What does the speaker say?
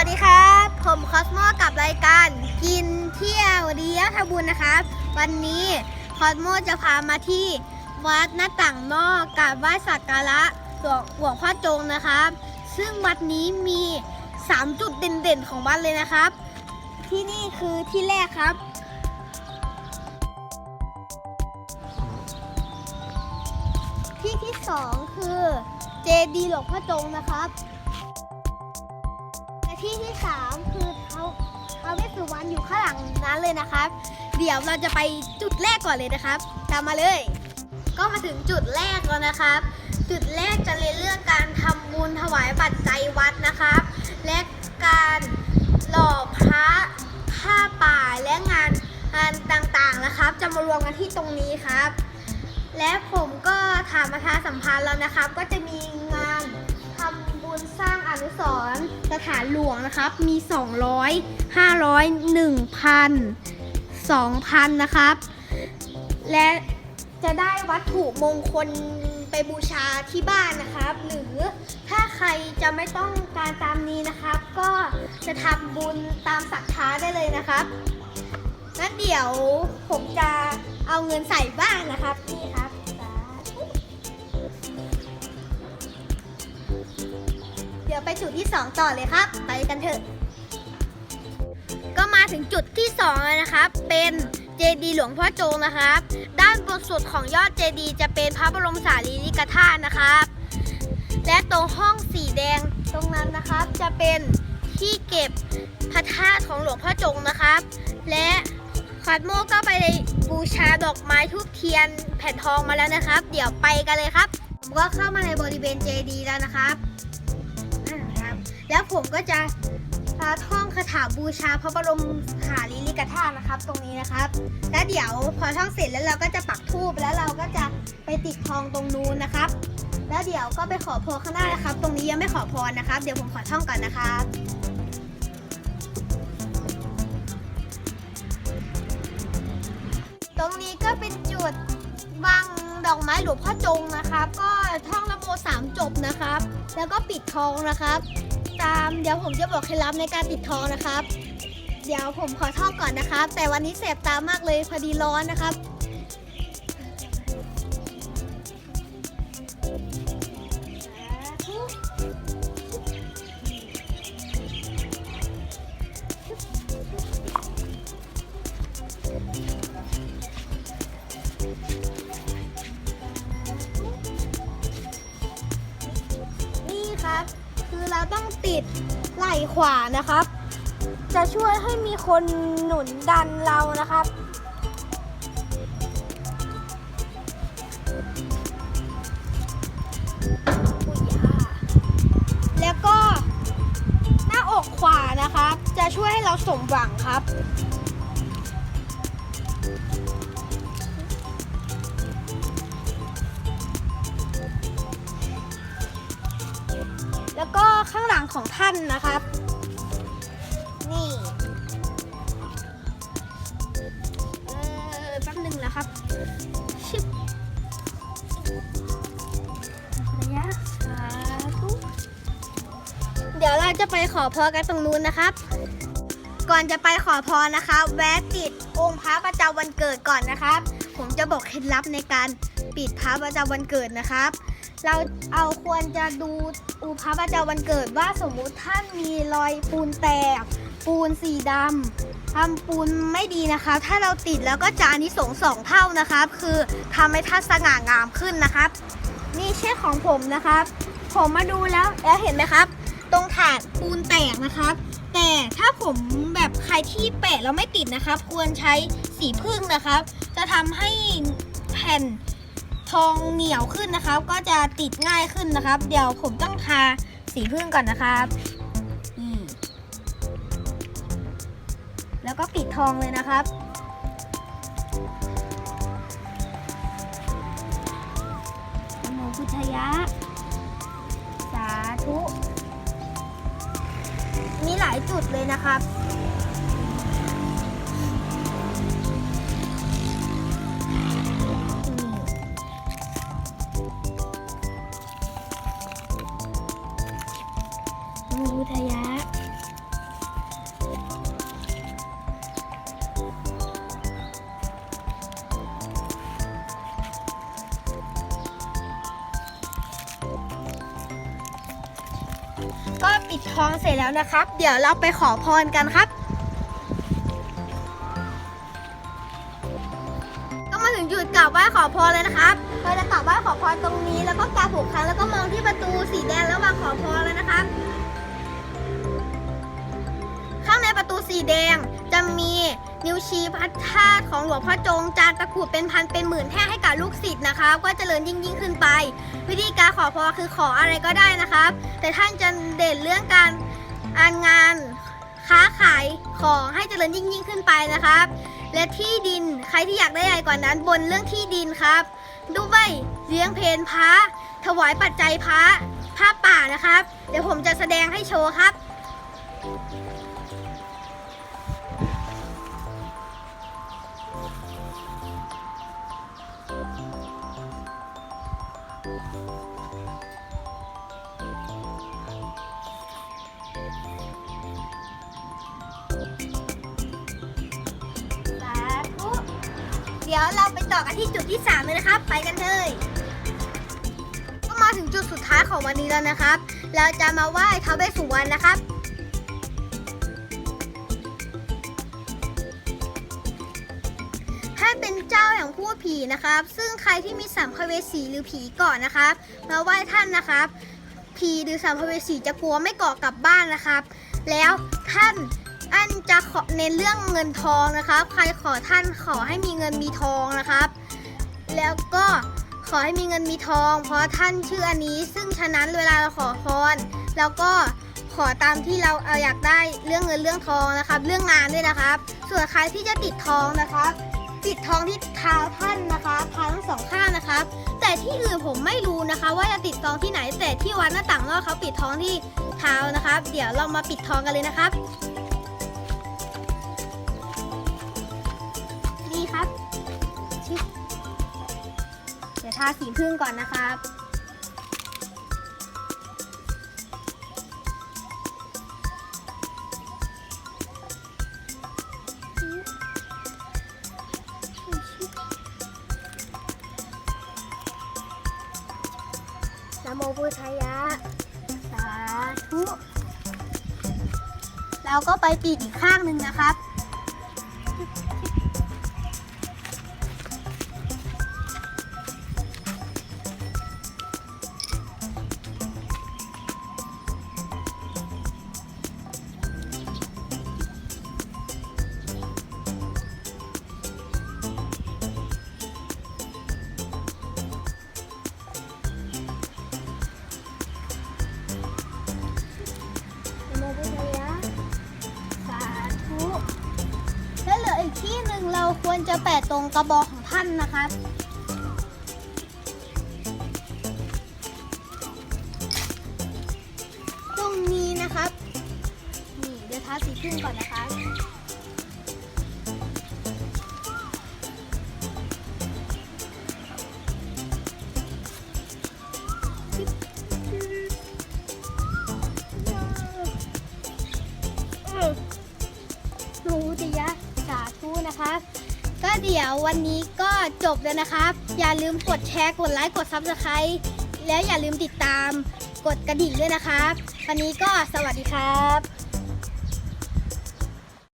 วัสดีครับ ผมคอสโมกับรายการกินเที่ยวเลี้ยงทบุญนะครับ วันนี้คอสโมจะพามาที่วัดหน้าต่างนอกกับไหว้สักการะหลวงหลวงพ่อจงนะครับ ซึ่งวัดนี้มี 3 จุดเด่นๆของวัดเลยนะครับ ที่นี่คือที่แรกครับ ที่ที่สองคือเจดีย์หลวงพ่อจงนะครับ สุวรรณอยู่ข้างหลังนั้นเลยนะครับ เดี๋ยวเราจะไปจุดแรกก่อนเลยนะครับตามมาเลย ก็มาถึงจุดแรกแล้วนะครับ จุดแรกจะเรียนเรื่องการทำบุญถวายปัจจัยวัดนะครับ และการหล่อพระผ้าป่าและงานงานต่างๆนะครับ จะมารวมกันที่ตรงนี้ครับ และผมก็ถามประธาสัมพันธ์แล้วนะครับ ก็จะมีงาน บุญสร้างอนุสรณ์สถานหลวงนะครับ มี 200 500 1,000 2,000 นะครับ และจะได้วัตถุมงคลไปบูชาที่บ้านนะครับ หรือถ้าใครจะไม่ต้องการตามนี้นะครับ ก็จะทำบุญตามศรัทธาได้เลยนะครับงั้นเดี๋ยวผมจะเอาเงินใส่บ้างนะครับนี่ครับ ดี๋ยวไปจุดที่ 2 ต่อเลยครับ ไปกันเถอะ ก็มาถึงจุดที่2แล้วนะครับ เป็นเจดีหลวงพ่อโจงนะครับ ด้านบนสุดของยอดเจดีจะเป็นพระบรมสารีริกธาตุนะครับ และตรงห้องสีแดงตรงนั้นนะครับจะเป็นที่เก็บพระธาตุของหลวงพ่อจงนะครับ และคัดโมก็ไปบูชาดอกไม้ทูบเทียนแผ่นทองมาแล้วนะครับ เดี๋ยวไปกันเลยครับ ผมก็เข้ามาในบริเวณเจดีแล้วนะครับ แล้วผมก็จะท่องคาถาบูชาพระบรมสารีริกธาตุนะครับ ตรงนี้นะครับ แล้วเดี๋ยวพอท่องเสร็จแล้วเราก็จะปักธูปแล้วเราก็จะไปติดทองตรงนู้นนะครับ แล้วเดี๋ยวก็ไปขอพรข้างหน้านะครับ ตรงนี้ยังไม่ขอพรนะครับ เดี๋ยวผมขอท่องก่อนนะครับตรงนี้ก็เป็นจุดวางดอกไม้หลวงพ่อจงนะครับ ก็ท่องละโมสามจบนะครับ แล้วก็ปิดทองนะครับ ตาม เดี๋ยวผมจะบอกเคล็ดลับในการปิดทองนะครับ เดี๋ยวผมขอท่องก่อนนะครับ แต่วันนี้แสบตามากเลยพอดีร้อนนะครับนี่ ดไหล่ขวานะครับ จะช่วยให้มีคนหนุนดันเรานะครับ แล้วก็หน้าอกขวานะครับ จะช่วยให้เราสมหวังครับ ข้างของท่านนะครับ นี่เออแป๊บหนึ่งนะครับชึบระยะสาธุเดี๋ยวเราจะไปขอพรกันตรงนู้นนะครับ ก่อนจะไปขอพรนะครับแวะติดองค์พระประจำวันเกิดก่อนนะครับ ผมจะบอกเคล็ดลับในการปิดพระประจำวันเกิดนะครับ เราเอาควรจะดูอุพระประจำวันเกิดว่าสมมุติท่านมีรอยปูนแตก ปูนสีดำทำปูนไม่ดีนะคะ ถ้าเราติดแล้วก็จะอานิสงส์สองเท่านะครับ คือทำให้ท่านสง่างามขึ้นนะครับ นี่เช่ของผมนะครับ ผมมาดูแล้วแล้วเห็นไหมครับ ตรงถาดปูนแตกนะครับ แต่ถ้าผมแบบใครที่แปะแล้วไม่ติดนะครับ ควรใช้สีพึ่งนะครับ จะทำให้แผ่น ทองเหนียวขึ้นนะครับ ก็จะติดง่ายขึ้นนะครับ เดี๋ยวผมต้องทาสีพึ่งก่อนนะครับนี่แล้วก็ปิดทองเลยนะครับโมพุทธายะ สาธุ มีหลายจุดเลยนะครับ ทองเสร็จแล้วนะครับ เดี๋ยวเราไปขอพรกันครับ ก็มาถึงจุดกราบไหว้ขอพรเลยนะครับ เราจะกราบไหว้ขอพรตรงนี้แล้วก็กราบหกครั้งแล้วก็มองที่ประตูสีแดงแล้ววางขอพรเลยนะครับ ข้างในประตูสีแดงจะมี นิ้วชี้พระธาตุของหลวงพ่อจงจานตะกรุดเป็นพันเป็นหมื่นแท่งให้กับลูกศิษย์นะครับ ก็เจริญยิ่งยิ่งขึ้นไป วิธีการขอพรคือขออะไรก็ได้นะครับ แต่ท่านจะเด่นเรื่องการอ่านงานค้าขายของให้เจริญยิ่งยิ่งขึ้นไปนะครับ และที่ดินใครที่อยากได้ใหญ่กว่านั้นบนเรื่องที่ดินครับด้วยเลี้ยงเพนพระถวายปัจจัยพระผ้าป่านะครับ เดี๋ยวผมจะแสดงให้โชว์ครับ เดี๋ยวเราไปต่อกันที่จุดที่3เลยนะครับ ไปกันเลยก็มาถึงจุดสุดท้ายของวันนี้แล้วนะครับ เราจะมาไหว้ท้าวเวสสุวรรณนะครับให้เป็นเจ้าแห่งพูดผีนะครับ ซึ่งใครที่มีสัมภเวสีหรือผีก่อนนะครับ มาไหว้ท่านนะครับ ผีหรือสัมภเวสีจะกลัวไม่เกาะกลับบ้านนะครับ แล้วท่าน อันจะขอเน้นเรื่องเงินทองนะครับ ใครขอท่านขอให้มีเงินมีทองนะครับ แล้วก็ขอให้มีเงินมีทอง เพราะท่านชื่ออันนี้ ซึ่งฉะนั้นเวลาเราขอพรแล้วก็ขอตามที่เราเอาอยากได้เรื่องเงินเรื่องทองนะครับ เรื่องงานด้วยนะครับ ส่วนใครที่จะติดทองนะครับ ติดทองที่เท้าท่านนะคะเท้าทั้งสองข้างนะครับ แต่ที่อื่นผมไม่รู้นะคะ ว่าจะติดทองที่ไหนแต่ที่วัดหน้าต่างนอกเขาปิดทองที่เท้านะครับ เดี๋ยวเรามาปิดทองกันเลยนะครับาสีพึ่งก่อนนะครับ นะโมพุทธายะ สาธุแล้วก็ไปปีกอีกข้างหนึ่งนะครับ ควรจะแปะตรงกระบอกของท่านนะครับตรงนี้นะครับ นี่เดี๋ยวทาสีพึ่งก่อนนะคะรู้ติยะสาธุนะคะ ก็เดี๋ยววันนี้ก็จบแล้วนะครับ อย่าลืมกดแชร์ กดไลค์ กดซับสไคร b e แล้วอย่าลืมติดตาม กดกระดิ่งด้วยนะครับ วันนี้ก็สวัสดีครับ